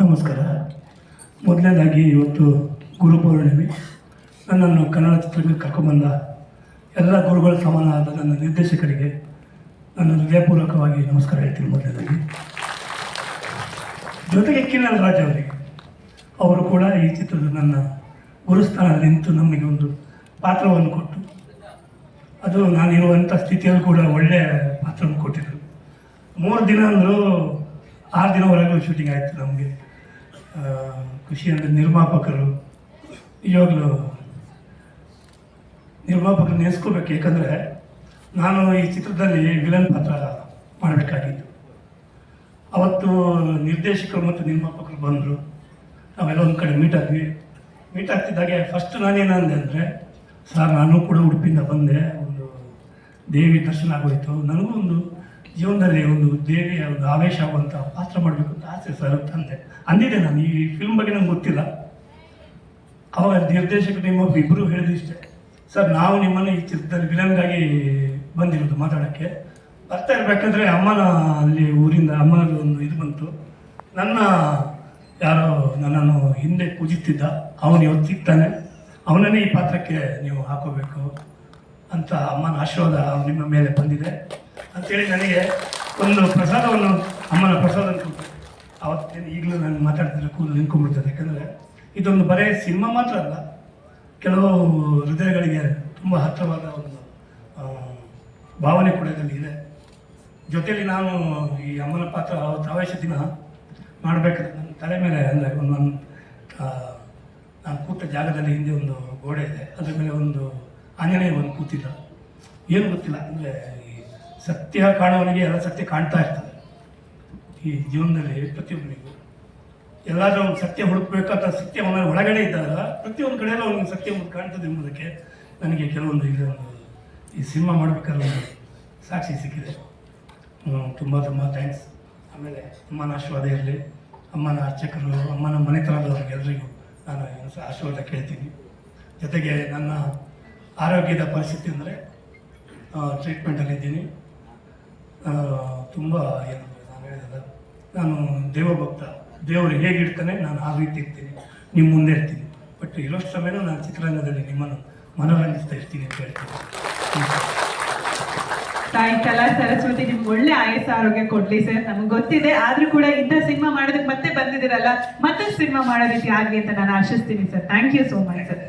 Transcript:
ನಮಸ್ಕಾರ. ಮೊದಲನೇದಾಗಿ ಇವತ್ತು ಗುರು ಪೌರ್ಣಿಮೆ. ನನ್ನನ್ನು ಕನ್ನಡ ಚಿತ್ರಕ್ಕೆ ಕರ್ಕೊಂಬಂದ ಎಲ್ಲ ಗುರುಗಳ ಆದ ನನ್ನ ನಿರ್ದೇಶಕರಿಗೆ ನನ್ನ ಹೃದಯಪೂರ್ವಕವಾಗಿ ನಮಸ್ಕಾರ ಹೇಳ್ತೀನಿ ಮೊದಲನೇದಾಗಿ. ಜೊತೆಗೆ ಕಿನ್ನಲ್ ರಾಜ ಅವರಿಗೆ. ಅವರು ಕೂಡ ಈ ಚಿತ್ರದ ನನ್ನ ಗುರುಸ್ಥಾನ ನಿಂತು ನಮಗೆ ಒಂದು ಪಾತ್ರವನ್ನು ಕೊಟ್ಟು, ಅದು ನಾನಿರುವಂಥ ಸ್ಥಿತಿಯಲ್ಲಿ ಕೂಡ ಒಳ್ಳೆಯ ಪಾತ್ರವನ್ನು ಕೊಟ್ಟಿದ್ದರು. ಮೂರು ದಿನ ಅಂದರೂ ಆರು ದಿನವರೆಗೂ ಶೂಟಿಂಗ್ ಆಯಿತು ನಮಗೆ. ಖುಷಿ ಅಂದರೆ ನಿರ್ಮಾಪಕರು ನಿಜವಾಗ್ಲೂ ನಿರ್ಮಾಪಕರು ನೆನೆಸ್ಕೋಬೇಕು ಯಾಕಂದರೆ ನಾನು ಈ ಚಿತ್ರದಲ್ಲಿ ವಿಲನ್ ಪಾತ್ರ ಮಾಡಬೇಕಾಗಿತ್ತು. ಅವತ್ತು ನಿರ್ದೇಶಕರು ಮತ್ತು ನಿರ್ಮಾಪಕರು ಬಂದರು. ನಾವೆಲ್ಲ ಒಂದು ಕಡೆ ಮೀಟ್ ಆದ್ವಿ. ಮೀಟ್ ಆಗ್ತಿದ್ದಾಗೆ ಫಸ್ಟ್ ನಾನೇನಂದೆ ಅಂದರೆ, ಸರ್, ನಾನು ಕೂಡ ಉಡುಪಿಯಿಂದ ಬಂದೆ. ಒಂದು ದೇವಿ ದರ್ಶನ ಆಗೋಯಿತು. ನನಗೂ ಒಂದು ಜೀವನದಲ್ಲಿ ಒಂದು ದೇವಿಯ ಒಂದು ಆವೇಶ ಆಗುವಂಥ ಪಾತ್ರ ಮಾಡಬೇಕು ಅಂತ ಆಸೆ ಸರ್ ತಂದೆ ಅಂದಿದೆ ನಾನು. ಈ ಫಿಲ್ಮ್ ಬಗ್ಗೆ ನಂಗೆ ಗೊತ್ತಿಲ್ಲ. ಅವಾಗ ನಿರ್ದೇಶಕರು ನಿಮ್ಮ ಇಬ್ಬರು ಹೇಳಿದಿಷ್ಟೇ ಸರ್, ನಾವು ನಿಮ್ಮನ್ನು ಈ ಚಿತ್ರದಲ್ಲಿ ವಿಲನ್ಗಾಗಿ ಬಂದಿರೋದು ಮಾತಾಡೋಕ್ಕೆ. ಬರ್ತಾ ಇರಬೇಕಂದ್ರೆ ಅಮ್ಮನ ಅಲ್ಲಿ ಊರಿಂದ ಅಮ್ಮನಲ್ಲಿ ಒಂದು ಇದು ಬಂತು. ನನ್ನ ಯಾರೋ ನನ್ನನ್ನು ಹಿಂದೆ ಪೂಜಿಸ್ತಿದ್ದ ಅವನು ಇವತ್ತು ಸಿಗ್ತಾನೆ ಅವನನ್ನೇ ಈ ಪಾತ್ರಕ್ಕೆ ನೀವು ಹಾಕೋಬೇಕು ಅಂತ ಅಮ್ಮನ ಆಶೀರ್ವಾದ ನಿಮ್ಮ ಮೇಲೆ ಬಂದಿದೆ. ಅಂತೇಳಿ ನನಗೆ ಒಂದು ಪ್ರಸಾದವನ್ನು ಅಮ್ಮನ ಪ್ರಸಾದ ಕೊಟ್ಟು ಅವತ್ತೇನು ಈಗಲೂ ನಾನು ಮಾತಾಡ್ತಿದ್ರೆ ಕೂದಲು ನಿಂತ್ಕೊಂಡ್ಬಿಡ್ತದೆ. ಯಾಕಂದರೆ ಇದೊಂದು ಬರೀ ಸಿನಿಮಾ ಮಾತ್ರ ಅಲ್ಲ, ಕೆಲವು ಹೃದಯಗಳಿಗೆ ತುಂಬ ಹತ್ತಿರವಾದ ಒಂದು ಭಾವನೆ ಕೂಡ ಇದೆ. ಜೊತೆಯಲ್ಲಿ ನಾನು ಈ ಅಮ್ಮನ ಪಾತ್ರ ಅವತ್ತು ಆವೇಶ ದಿನ ಮಾಡಬೇಕಾದ್ರೆ ನನ್ನ ತಲೆ ಮೇಲೆ ಅಂದರೆ ಒಂದು ನನ್ನ ನಾನು ಕೂತ ಜಾಗದಲ್ಲಿ ಹಿಂದೆ ಒಂದು ಗೋಡೆ ಇದೆ. ಅದರ ಮೇಲೆ ಒಂದು ಆಂಜನೇಯ ಒಂದು ಕೂತಿದ್ದ. ಏನು ಗೊತ್ತಿಲ್ಲ, ಅಂದರೆ ಸತ್ಯ ಕಾಣುವವನಿಗೆ ಎಲ್ಲ ಸತ್ಯ ಕಾಣ್ತಾ ಇರ್ತದೆ. ಈ ಜೀವನದಲ್ಲಿ ಪ್ರತಿಯೊಬ್ಬನಿಗೂ. ಎಲ್ಲಾದರೂ ಒಂದು ಸತ್ಯ ಹುಡುಕ್ಬೇಕಂತ ಸತ್ಯ ಅವನ ಒಳಗಡೆ ಇದ್ದಾಗ ಪ್ರತಿಯೊಂದು ಕಡೆಯಲ್ಲೂ ಒಂದು ಸತ್ಯ ಒಂದು ಕಾಣ್ತದೆ ಎಂಬುದಕ್ಕೆ ನನಗೆ ಕೆಲವೊಂದು ಇದು ಒಂದು ಈ ಸಿನಿಮಾ ಮಾಡಬೇಕಾದ್ರೆ ಸಾಕ್ಷಿ ಸಿಕ್ಕಿದೆ. ತುಂಬ ತುಂಬ ಥ್ಯಾಂಕ್ಸ್ ಆಮೇಲೆ ಅಮ್ಮನ ಆಶೀರ್ವಾದ ಇರಲಿ. ಅಮ್ಮನ ಅರ್ಚಕರು, ಅಮ್ಮನ ಮನೆತನದವ್ರಿಗೆಲ್ಲರಿಗೂ ನಾನು ಆಶೀರ್ವಾದ ಕೇಳ್ತೀನಿ. ಜೊತೆಗೆ ನನ್ನ ಆರೋಗ್ಯದ ಪರಿಸ್ಥಿತಿ ಅಂದರೆ ಟ್ರೀಟ್ಮೆಂಟಲ್ಲಿದ್ದೀನಿ ತುಂಬ ನಾನು ಹೇಳಿದಲ್ಲ ನಾನು ದೇವಭಕ್ತ. ದೇವರು ಹೇಗಿರ್ತಾನೆ ನಾನು ಆ ರೀತಿ ಇರ್ತೀನಿ. ನಿಮ್ಮ ಮುಂದೆ ಇರ್ತೀನಿ. ಬಟ್ ಇರೋಷ್ಟು ಸಮಯನೂ ನಾನು ಚಿತ್ರರಂಗದಲ್ಲಿ ನಿಮ್ಮನ್ನು ಮನೋರಂಜಿಸ್ತಾ ಇರ್ತೀನಿ ಅಂತ ಹೇಳ್ತೀನಿ. ತಾಯಿ ಕಲಾ ಸರಸ್ವತಿ, ನಿಮ್ಗೆ ಒಳ್ಳೆ ಆಯಸ್ಸ, ಆರೋಗ್ಯ ಕೊಡ್ಲಿ ಸರ್. ನಮ್ಗೆ ಗೊತ್ತಿದೆ, ಆದ್ರೂ ಕೂಡ ಇಂಥ ಸಿನಿಮಾ ಮಾಡೋದಕ್ಕೆ ಮತ್ತೆ ಬಂದಿದ್ದೀರಲ್ಲ ಮತ್ತೆ ಸಿನಿಮಾ ಮಾಡೋ ರೀತಿ ಆಗ್ಲಿ ಅಂತ ನಾನು ಆಶಿಸ್ತೀನಿ sir. Thank you so much sir